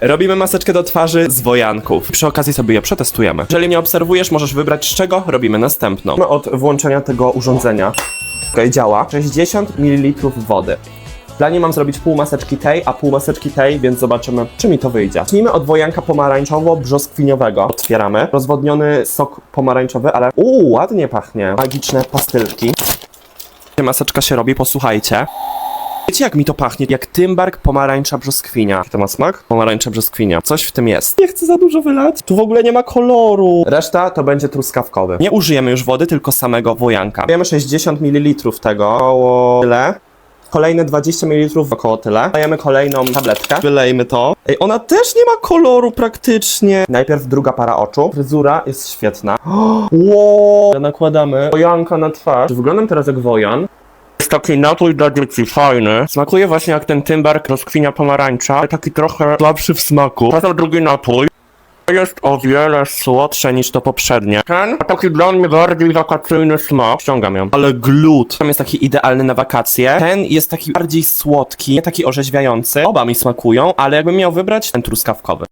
Robimy maseczkę do twarzy z wojanków. Przy okazji sobie je przetestujemy. Jeżeli mnie obserwujesz, możesz wybrać z czego robimy następną. Od włączenia tego urządzenia. Okej, działa. 60 ml wody. Dla niej mam zrobić pół maseczki tej, a pół maseczki tej, więc zobaczymy, czy mi to wyjdzie. Zacznijmy od wojanka pomarańczowo-brzoskwiniowego. Otwieramy. Rozwodniony sok pomarańczowy, ale uuu, ładnie pachnie. Magiczne pastylki. Maseczka się robi, posłuchajcie. Wiecie jak mi to pachnie? Jak tymbark, pomarańcza, brzoskwinia. Jaki to ma smak? Pomarańcza, brzoskwinia. Coś w tym jest. Nie chcę za dużo wylać. Tu w ogóle nie ma koloru. Reszta to będzie truskawkowy. Nie użyjemy już wody, tylko samego wojanka. Dajemy 60 ml tego. Około tyle. Kolejne 20 ml około tyle. Dajemy kolejną tabletkę. Wylejmy to. Ej, ona też nie ma koloru praktycznie. Najpierw druga para oczu. Fryzura jest świetna. Wow. Nakładamy wojanka na twarz. Wyglądam teraz jak wojan. Jest taki napój dla dzieci, fajny. Smakuje właśnie jak ten tymbark rozkwinia pomarańcza, ale taki trochę słabszy w smaku. Potem drugi napój. Jest o wiele słodsze niż to poprzednie. Ten ma taki dla mnie bardziej wakacyjny smak. Ściągam ją. Ale glut. Ten jest taki idealny na wakacje. Ten jest taki bardziej słodki, nie taki orzeźwiający. Oba mi smakują, ale jakbym miał wybrać, ten truskawkowy.